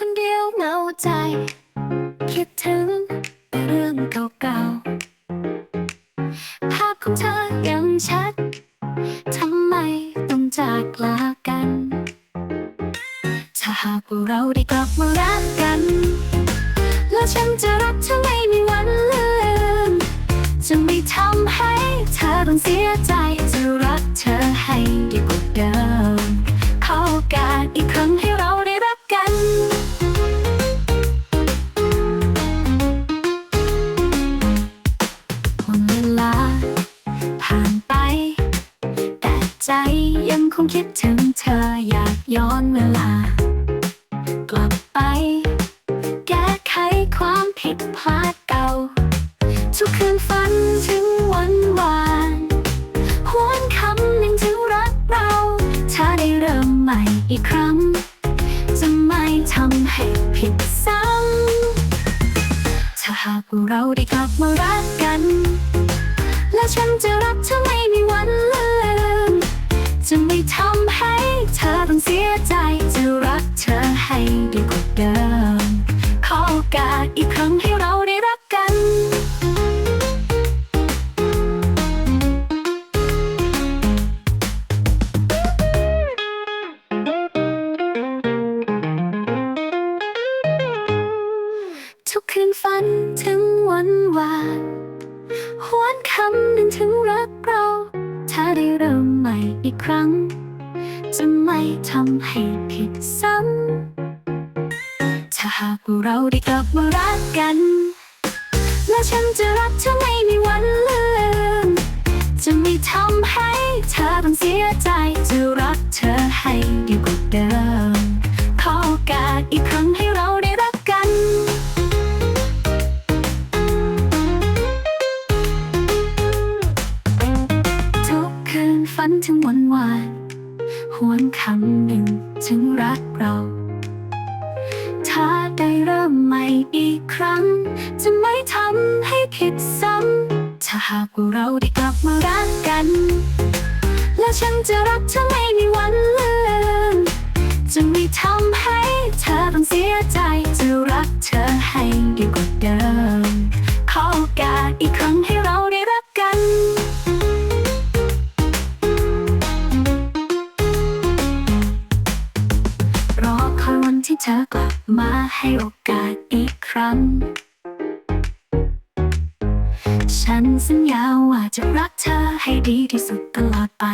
คนเดียวเหงาใจ คิดถึงเรื่องเก่าๆ ภาพของเธอยังชัด ทำไมต้องจากลากัน ถ้าหากว่าเราได้กลับมารักกัน แล้วฉันจะรักเธอไม่มีวันลืม จะไม่ทำให้เธอต้องเสียใจ จะรักเธอให้ดีกว่าเดิม ขอโกาสอีกครั้งให้ คงคิดถึงเธออยากย้อนเวลา กลับไป แก้ไขความผิดพลาดเก่า ทุกคืนฝันถึงวันวานหวนคำหนึ่งถึงรักเราถ้าได้เริ่มใหม่อีกครั้ง จะไม่ทำให้ผิดซ้ำถ้าหากเราได้กลับมารักกัน และฉันจะรักเธอไม่มีวันลืม จะไม่ทำให้เธอต้องเสียใจ จะรักเธอให้ดีกว่าเดิม ขอโอกาสอีกครั้งให้เราได้รักกันทุกคืนฝันถึงวันวานหวนคำหนึ่งถึงรักเรา ได้เริ่มใหม่อีกครั้ง จะไม่ทำให้ผิดซ้ำถ้าหากเราได้กลับมารักกัน และฉันจะรักเธอไม่มีวันลืม จะไม่ทำให้เธอต้องเสียใจ จะรักเธอให้ดีกว่าเดิม ขอโอกาสอีกครั้ง นถึงวันวานหวนคำหนึ่งถึงรักเรา ถ้าได้เริ่มใหม่อีกครั้ง จะไม่ทำให้ผิดซ้ำ ถ้าหากว่าเราได้กลับมารักกัน และฉันจะรักเธอไม่มีวันลืม จะไม่ทำให้เธอต้องเสียใจ จะรักเธอให้ดีกว่าเดิม ขอโอกาสอีกครั้ง ธอกลับมาให้โอกาสอีกครั้ง ฉันสัญญาว่าจะรักเธอให้ดีที่สุดตลอดไป